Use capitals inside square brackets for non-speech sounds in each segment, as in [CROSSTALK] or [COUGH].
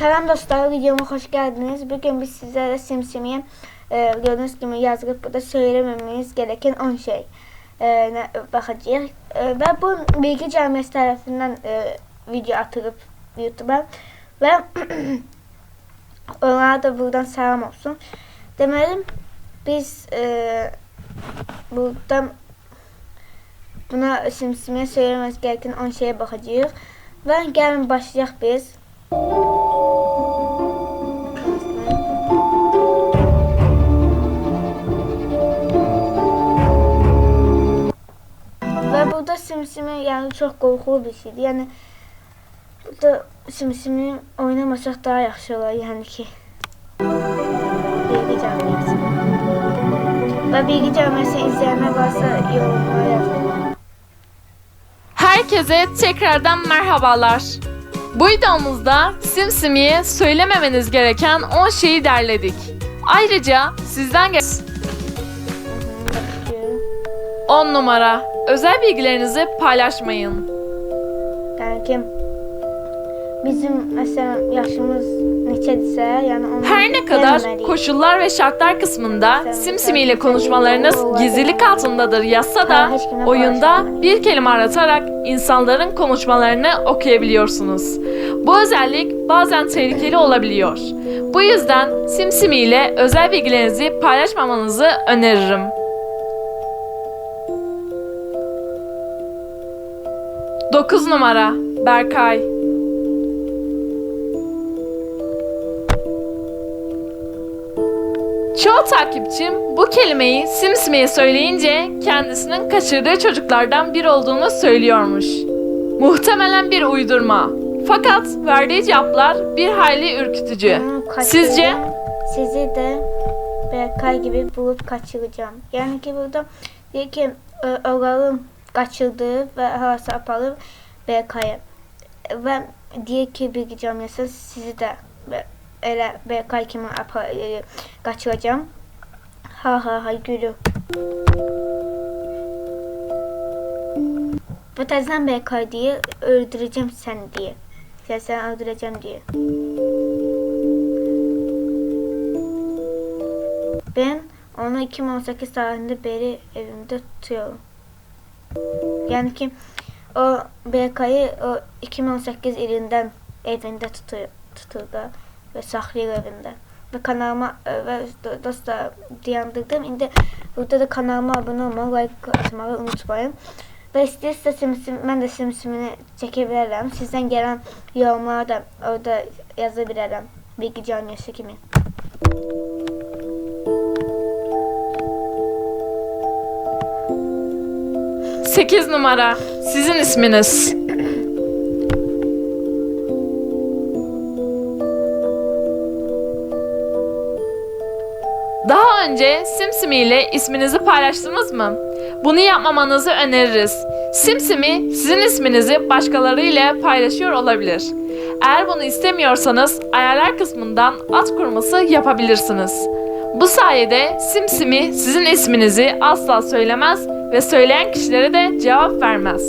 Selam dostlar, videoma hoş geldiniz. Bugün biz sizlere Simsimi'ye e, gördüğünüz gibi yazılıp burada söylememiz gereken 10 şey e, bakacağız. E, ve bu Bilgi Camiası tarafından e, video atılıp YouTube'a ve [CLEARS THROAT] onlara da buradan selam olsun. Demelim biz e, burada buna Simsimi'ye söylememiz gereken 10 şeye bakacağız. Ve gelin başlayalım biz. Simsimi yani çok korkulu bir şeydi. Yani burada simsimi oynamasak daha yaxşı olar yani ki. Bilgi camiası. Ve bilgi camiası izleyenler varsa yorumlara yazın. Herkese tekrardan merhabalar. Bu videomuzda Simsimi'ye söylememeniz gereken 10 şeyi derledik. Ayrıca sizden gelen. 10 numara özel bilgilerinizi paylaşmayın. Yani ki bizim mesela yaşımız neçədirsə, yəni onu Her ne kadar verməməliyik. koşullar ve şartlar kısmında Simsimi ile konuşmalarınız gizlilik altındadır yazsa da oyunda bir kelime aratarak insanların konuşmalarını okuyabiliyorsunuz. Bu özellik bazen tehlikeli olabiliyor. Bu yüzden Simsimi ile özel bilgilerinizi paylaşmamanızı öneririm. Dokuz numara Berkay Çoğu takipçim bu kelimeyi Simsimi'ye söyleyince kendisinin kaçırdığı çocuklardan biri olduğunu söylüyormuş. Muhtemelen bir uydurma. Fakat verdiği cevaplar bir hayli ürkütücü. Kaçırdım. Sizce? Sizi de Berkay gibi bulup kaçıracağım. Yani ki burada diyor ki e, oğlum kaçırdı ve havası aparıb Berkay'a. Ve diyor ki bilgi camiası sizi de elə Berkay kimi e, kaçıracağım. Ha ha ha gülü. Bu təzdən Berkay diye öldüreceğim seni diye. Ya seni öldüreceğim diye. Ben onu 2018 tarihinde beri evimde tutuyorum. Yani ki o BK'yı o 2018 ilinden evinde tutuyor, tuturdu ve saklıyor evinde. Ve kanalıma e, do- dostlar dayandırdım. Şimdi burada da kanalıma abone olmayı, like atmayı unutmayın. Ve istəyirsə simsim, mən də simsimini çəkə bilərəm. Sizdən gələn yorumlara da orada yaza bilərəm. Bilgi camiası kimi. 8 numara sizin isminiz. Daha önce Simsimi ile isminizi paylaştınız mı? Bunu yapmamanızı öneririz. Simsimi sizin isminizi başkaları ile paylaşıyor olabilir. Eğer bunu istemiyorsanız ayarlar kısmından at kurması yapabilirsiniz. Bu sayede Simsimi sizin isminizi asla söylemez ve söyleyen kişilere de cevap vermez.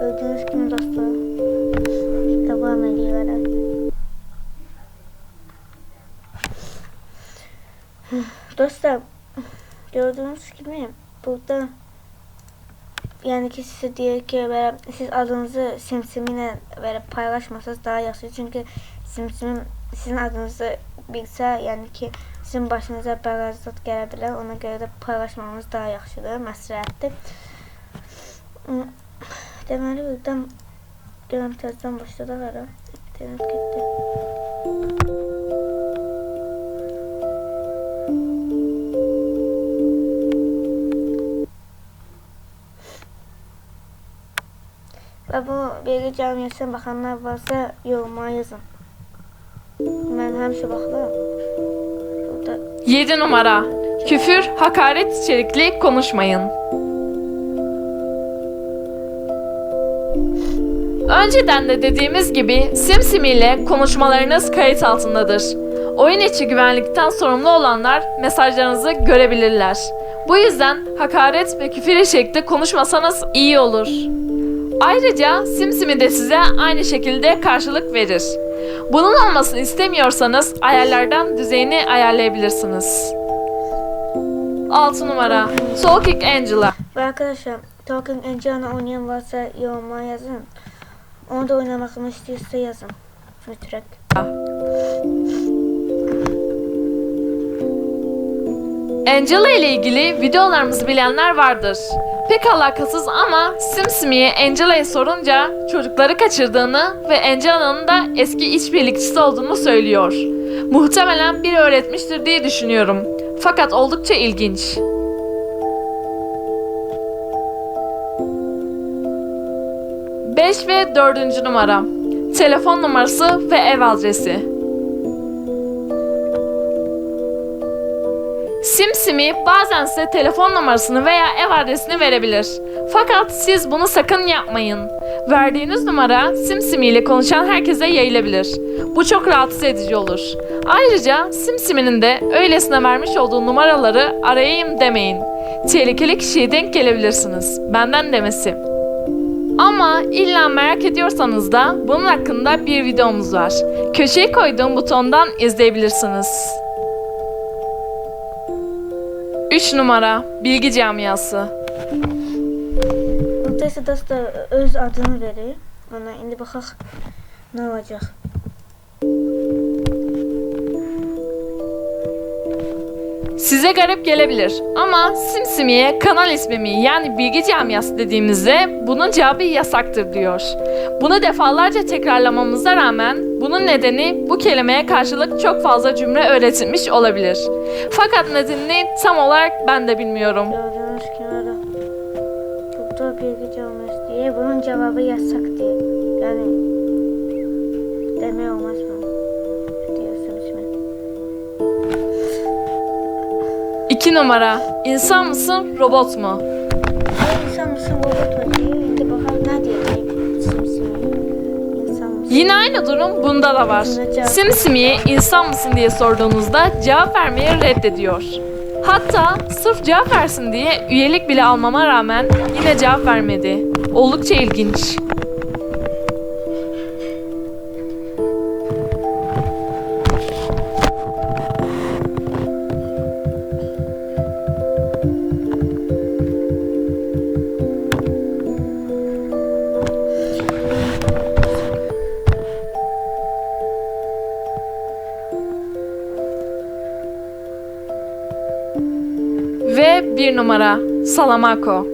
Gördüğünüz gibi dostlar. Devam ediyorlar. Dostlar gördüğünüz gibi burada yani ki size diyor ki böyle, siz adınızı simsiminle böyle paylaşmasanız daha yaxşı. Çünkü simsimin sizin adınızı bilsə, yəni ki sizin başınıza bərazat gələ bilər. Ona görə də paylaşmamız daha yaxşıdır, məsləhətdir. Deməli buradan gələn təzədən başladıq ara. İnternet getdi. Və bu bilgi cəmiyyətinə baxanlar varsa yoruma yazın. Mən həmişə baxıram. Burada 7 numara Küfür, hakaret içerikli konuşmayın. Önceden de dediğimiz gibi Simsimi ile konuşmalarınız kayıt altındadır. Oyun içi güvenlikten sorumlu olanlar mesajlarınızı görebilirler. Bu yüzden hakaret ve küfür içerikli konuşmasanız iyi olur. Ayrıca SimSimi de size aynı şekilde karşılık verir. Bunun olmasını istemiyorsanız ayarlardan düzeyini ayarlayabilirsiniz. 6 numara Talking Angela Ve arkadaşlar Talking Angela'nı oynayan varsa yoruma yazın. Onu da oynamak istiyorsa yazın. Lütfen. Angela ile ilgili videolarımızı bilenler vardır. Pek alakasız ama SimSimi'ye Angela'ya sorunca çocukları kaçırdığını ve Angela'nın da eski işbirlikçisi olduğunu söylüyor. Muhtemelen biri öğretmiştir diye düşünüyorum. Fakat oldukça ilginç. Beş ve dördüncü numara. Telefon numarası ve ev adresi. SimSimi bazen size telefon numarasını veya ev adresini verebilir. Fakat siz bunu sakın yapmayın. Verdiğiniz numara SimSimi ile konuşan herkese yayılabilir. Bu çok rahatsız edici olur. Ayrıca SimSimi'nin de öylesine vermiş olduğu numaraları arayayım demeyin. Tehlikeli kişiye denk gelebilirsiniz. Benden demesi. Ama illa merak ediyorsanız da bunun hakkında bir videomuz var. Köşeye koyduğum butondan izleyebilirsiniz. 3 numara Bilgi Camiası Notaysa da öz adını verir. Ona indi baxaq ne olacak. Size garip gelebilir ama SimSimi'ye kanal ismimi yani Bilgi Camiası dediğimizde bunun cevabı yasaktır diyor. Bunu defalarca tekrarlamamıza rağmen bunun nedeni bu kelimeye karşılık çok fazla cümle öğretilmiş olabilir. Fakat nedenini tam olarak ben de bilmiyorum. Gördüğünüz kenara. Doktor bilgi camiası diye bunun cevabı yasak diye. Yani 2 numara İnsan mısın robot mu? İnsan mısın robot mu diyor. Bakalım ne diyecek. Yine aynı durum bunda da var. SimSimi'ye insan mısın diye sorduğunuzda cevap vermeyi reddediyor. Hatta sırf cevap versin diye üyelik bile almama rağmen yine cevap vermedi. Oldukça ilginç. Ve bir numara Salamako.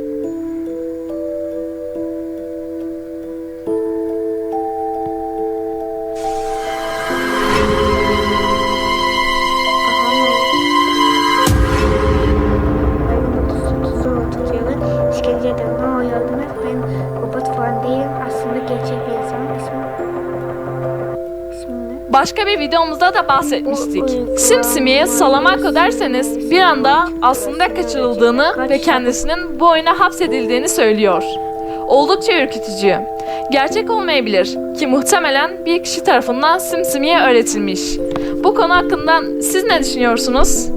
Başka bir videomuzda da bahsetmiştik. SimSimi'ye Salamako derseniz bir anda aslında kaçırıldığını ve kendisinin bu oyuna hapsedildiğini söylüyor. Oldukça ürkütücü. Gerçek olmayabilir ki muhtemelen bir kişi tarafından SimSimi'ye öğretilmiş. Bu konu hakkında siz ne düşünüyorsunuz?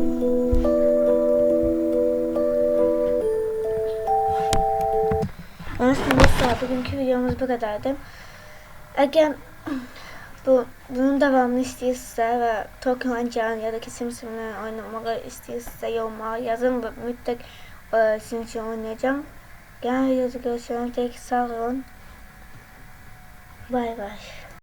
Dostlar bugünkü videomuz bu kadardı. Eğer bu bunun devamını istiyorsa ve Tokyo Angel'ın ya da kesim simle oynamağı istiyorsa yoruma yazın ve mutlak e, sizin için oynayacağım. Gelen videoda görüşürüz. Tek sağ olun. Bay bay.